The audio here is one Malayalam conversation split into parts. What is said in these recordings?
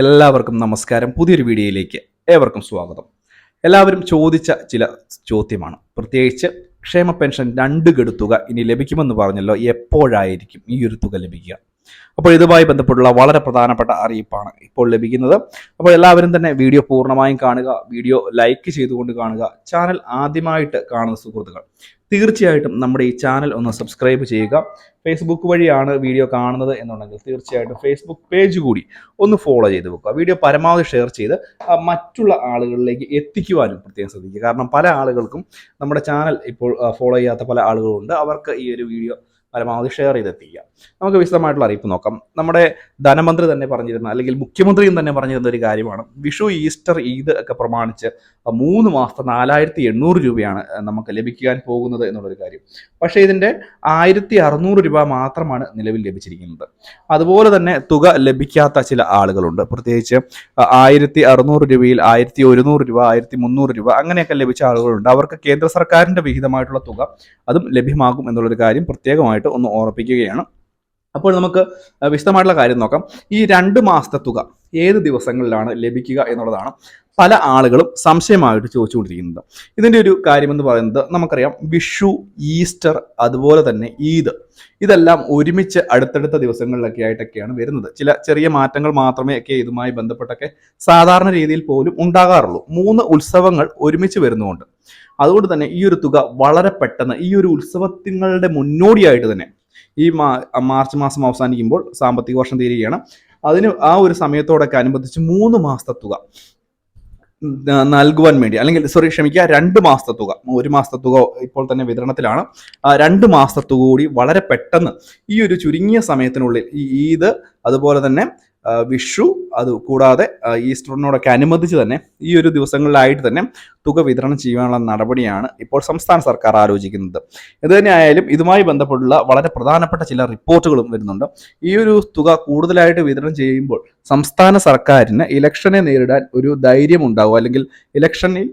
എല്ലാവർക്കും നമസ്കാരം. പുതിയൊരു വീഡിയോയിലേക്ക് ഏവർക്കും സ്വാഗതം. എല്ലാവരും ചോദിച്ച ചില ചോദ്യമാണ്. പ്രത്യേകിച്ച് ക്ഷേമ പെൻഷൻ രണ്ട് ഗഡു തുക ഇനി ലഭിക്കുമെന്ന് പറഞ്ഞല്ലോ. എപ്പോഴായിരിക്കും ഈ ഒരു തുക ലഭിക്കുക? അപ്പോൾ ഇതുമായി ബന്ധപ്പെട്ടുള്ള വളരെ പ്രധാനപ്പെട്ട അറിയിപ്പാണ് ഇപ്പോൾ ലഭിക്കുന്നത്. അപ്പോൾ എല്ലാവരും തന്നെ വീഡിയോ പൂർണമായും കാണുക വീഡിയോ ലൈക്ക് ചെയ്തുകൊണ്ട് കാണുക ചാനൽ ആദ്യമായിട്ട് കാണുന്ന സുഹൃത്തുക്കൾ തീർച്ചയായിട്ടും നമ്മുടെ ഈ ചാനൽ ഒന്ന് സബ്സ്ക്രൈബ് ചെയ്യുക. ഫേസ്ബുക്ക് വഴിയാണ് വീഡിയോ കാണുന്നത് എന്നുണ്ടെങ്കിൽ തീർച്ചയായിട്ടും ഫേസ്ബുക്ക് പേജ് കൂടി ഒന്ന് ഫോളോ ചെയ്ത് വെക്കുക. വീഡിയോ പരമാവധി ഷെയർ ചെയ്ത് മറ്റുള്ള ആളുകളിലേക്ക് എത്തിക്കുവാനും പ്രത്യേകം ശ്രദ്ധിക്കുക. കാരണം പല ആളുകൾക്കും നമ്മുടെ ചാനൽ ഇപ്പോൾ ഫോളോ ചെയ്യാത്ത പല ആളുകളുണ്ട്. അവർക്ക് ഈ ഒരു വീഡിയോ പരമാവധി ഷെയർ ചെയ്തെത്തിക്കുക. നമുക്ക് വിശദമായിട്ടുള്ള അറിയിപ്പ് നോക്കാം. നമ്മുടെ ധനമന്ത്രി തന്നെ പറഞ്ഞിരുന്ന അല്ലെങ്കിൽ മുഖ്യമന്ത്രിയും തന്നെ പറഞ്ഞിരുന്ന ഒരു കാര്യമാണ്. വിഷു ഈസ്റ്റർ ഈദ് ഒക്കെ പ്രമാണിച്ച് മൂന്ന് മാസത്തെ നാലായിരത്തി എണ്ണൂറ് രൂപയാണ് നമുക്ക് ലഭിക്കാൻ പോകുന്നത് എന്നുള്ളൊരു കാര്യം. പക്ഷേ ഇതിന്റെ ആയിരത്തി അറുന്നൂറ് രൂപ മാത്രമാണ് നിലവിൽ ലഭിച്ചിരിക്കുന്നത്. അതുപോലെ തന്നെ തുക ലഭിക്കാത്ത ചില ആളുകളുണ്ട്. പ്രത്യേകിച്ച് ആയിരത്തി അറുന്നൂറ് രൂപയിൽ ആയിരത്തി ഒരുന്നൂറ് രൂപ ആയിരത്തി മുന്നൂറ് രൂപ അങ്ങനെയൊക്കെ ലഭിച്ച ആളുകളുണ്ട്. അവർക്ക് കേന്ദ്ര സർക്കാരിന്റെ വിഹിതമായിട്ടുള്ള തുക അതും ലഭ്യമാകും എന്നുള്ളൊരു കാര്യം പ്രത്യേകമായിട്ട് ഒന്ന് ഓർപ്പിക്കുകയാണ്. അപ്പോൾ നമുക്ക് വിശദമായിട്ടുള്ള കാര്യം നോക്കാം. ഈ രണ്ട് മാസത്തെ തുക ഏത് ദിവസങ്ങളിലാണ് ലഭിക്കുക എന്നുള്ളതാണ്. പല ആളുകളും സംശയമായിട്ട് ചോദിച്ചുകൊണ്ടിരിക്കുന്നത് ഇതിന്റെ ഒരു കാര്യമെന്ന് പറയുന്നത് നമുക്കറിയാം വിഷു ഈസ്റ്റർ അതുപോലെ തന്നെ ഈദ്. ഇതെല്ലാം ഒരുമിച്ച് അടുത്തടുത്ത ദിവസങ്ങളിലൊക്കെ ആയിട്ടൊക്കെയാണ് വരുന്നത്. ചില ചെറിയ മാറ്റങ്ങൾ മാത്രമേ ഒക്കെ ഇതുമായി ബന്ധപ്പെട്ടൊക്കെ സാധാരണ രീതിയിൽ പോലും ഉണ്ടാകാറുള്ളൂ. മൂന്ന് ഉത്സവങ്ങൾ ഒരുമിച്ച് വരുന്നുണ്ട്. അതുകൊണ്ട് തന്നെ ഈ ഒരു തുക വളരെ പെട്ടെന്ന് ഈ ഒരു ഉത്സവത്തിങ്ങളുടെ മുന്നോടിയായിട്ട് തന്നെ ഈ മാർച്ച് മാസം അവസാനിക്കുമ്പോൾ സാമ്പത്തിക വർഷം തീരുകയാണ്. അതിന് ആ ഒരു സമയത്തോടൊക്കെ അനുബന്ധിച്ച് മൂന്ന് മാസത്തെ തുക. നൽകുവാൻ വേണ്ടി. അല്ലെങ്കിൽ സോറി ക്ഷമിക്കുക രണ്ട് മാസത്തെ തുക. ഒരു മാസത്തെ തുക ഇപ്പോൾ തന്നെ വിതരണത്തിലാണ്. രണ്ട് മാസത്തെ തുക കൂടി വളരെ പെട്ടെന്ന് ഈ ഒരു ചുരുങ്ങിയ സമയത്തിനുള്ളിൽ ഈ ഈദ് അതുപോലെ തന്നെ വിഷു അത് കൂടാതെ ഈസ്റ്ററിനോടൊക്കെ അനുബന്ധിച്ച് തന്നെ ഈ ഒരു ദിവസങ്ങളിലായിട്ട് തന്നെ തുക വിതരണം ചെയ്യാനുള്ള നടപടിയാണ് ഇപ്പോൾ സംസ്ഥാന സർക്കാർ ആലോചിക്കുന്നത്. ഇത് തന്നെയായാലും ഇതുമായി ബന്ധപ്പെട്ടുള്ള വളരെ പ്രധാനപ്പെട്ട ചില റിപ്പോർട്ടുകളും വരുന്നുണ്ട്. ഈ ഒരു തുക കൂടുതലായിട്ട് വിതരണം ചെയ്യുമ്പോൾ സംസ്ഥാന സർക്കാരിന് ഇലക്ഷനെ നേരിടാൻ ഒരു ധൈര്യം ഉണ്ടാവും അല്ലെങ്കിൽ ഇലക്ഷനിൽ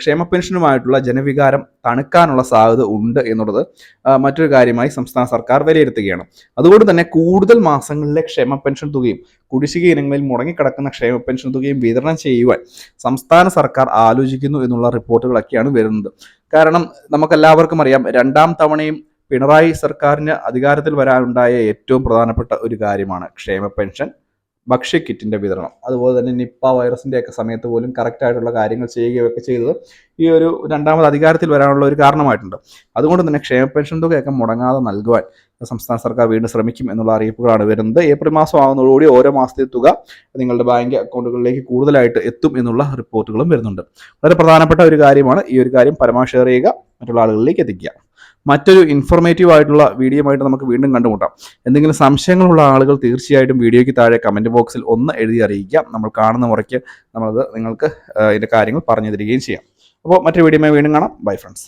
ക്ഷേമ പെൻഷനുമായിട്ടുള്ള ജനവികാരം തണുക്കാനുള്ള സാധ്യത ഉണ്ട് എന്നുള്ളത് മറ്റൊരു കാര്യമായി സംസ്ഥാന സർക്കാർ വിലയിരുത്തുകയാണ്. അതുകൊണ്ട് തന്നെ കൂടുതൽ മാസങ്ങളിലെ ക്ഷേമ പെൻഷൻ തുകയും കുടിശ്ശിക ഇനങ്ങളിൽ മുടങ്ങിക്കിടക്കുന്ന ക്ഷേമ പെൻഷൻ തുകയും വിതരണം ചെയ്യുവാൻ സംസ്ഥാന സർക്കാർ ആലോചിക്കുന്നു എന്നുള്ള റിപ്പോർട്ടുകളൊക്കെയാണ് വരുന്നത്. കാരണം നമുക്കെല്ലാവർക്കും അറിയാം രണ്ടാം തവണയും പിണറായി സർക്കാരിന് അധികാരത്തിൽ വരാനുണ്ടായ ഏറ്റവും പ്രധാനപ്പെട്ട ഒരു കാര്യമാണ് ക്ഷേമ പെൻഷൻ. ഭക്ഷ്യക്കിറ്റിന്റെ വിതരണം. അതുപോലെ തന്നെ നിപ്പ വൈറസിന്റെയൊക്കെ സമയത്ത് പോലും കറക്റ്റായിട്ടുള്ള കാര്യങ്ങൾ ചെയ്യുകയൊക്കെ ചെയ്തത് ഈ ഒരു രണ്ടാമത് അധികാരത്തിൽ വരാനുള്ള ഒരു കാരണമായിട്ടുണ്ട്. അതുകൊണ്ട് തന്നെ ക്ഷേമ പെൻഷൻ തുകയൊക്കെ മുടങ്ങാതെ നൽകുവാൻ സംസ്ഥാന സർക്കാർ വീണ്ടും ശ്രമിക്കും എന്നുള്ള അറിയിപ്പുകളാണ് വരുന്നത്. ഏപ്രിൽ മാസം ആകുന്നതോടുകൂടി ഓരോ മാസത്തെ തുക നിങ്ങളുടെ ബാങ്ക് അക്കൗണ്ടുകളിലേക്ക് കൂടുതലായിട്ട് എത്തും എന്നുള്ള റിപ്പോർട്ടുകളും വരുന്നുണ്ട്. വളരെ പ്രധാനപ്പെട്ട ഒരു കാര്യമാണ് ഈ ഒരു കാര്യം. പരമാവധി ഷെയർ ചെയ്യുക. മറ്റുള്ള ആളുകളിലേക്ക് എത്തിക്കുക. മറ്റൊരു ഇൻഫോർമേറ്റീവ് ആയിട്ടുള്ള വീഡിയോ ആയിട്ട് നമുക്ക് വീണ്ടും കണ്ടുമുട്ടാം. എന്തെങ്കിലും സംശയങ്ങളുള്ള ആളുകൾ തീർച്ചയായിട്ടും വീഡിയോയ്ക്ക് താഴെ കമന്റ് ബോക്സിൽ ഒന്ന് എഴുതി അറിയിക്കാം. നമ്മൾ കാണുന്ന മുറയ്ക്ക് നമ്മളത് നിങ്ങൾക്ക് ഇതിന്റെ കാര്യങ്ങൾ പറഞ്ഞു തരികയും ചെയ്യാം. അപ്പോൾ മറ്റൊരു വീഡിയോയുമായി വീണ്ടും കാണാം. Bye friends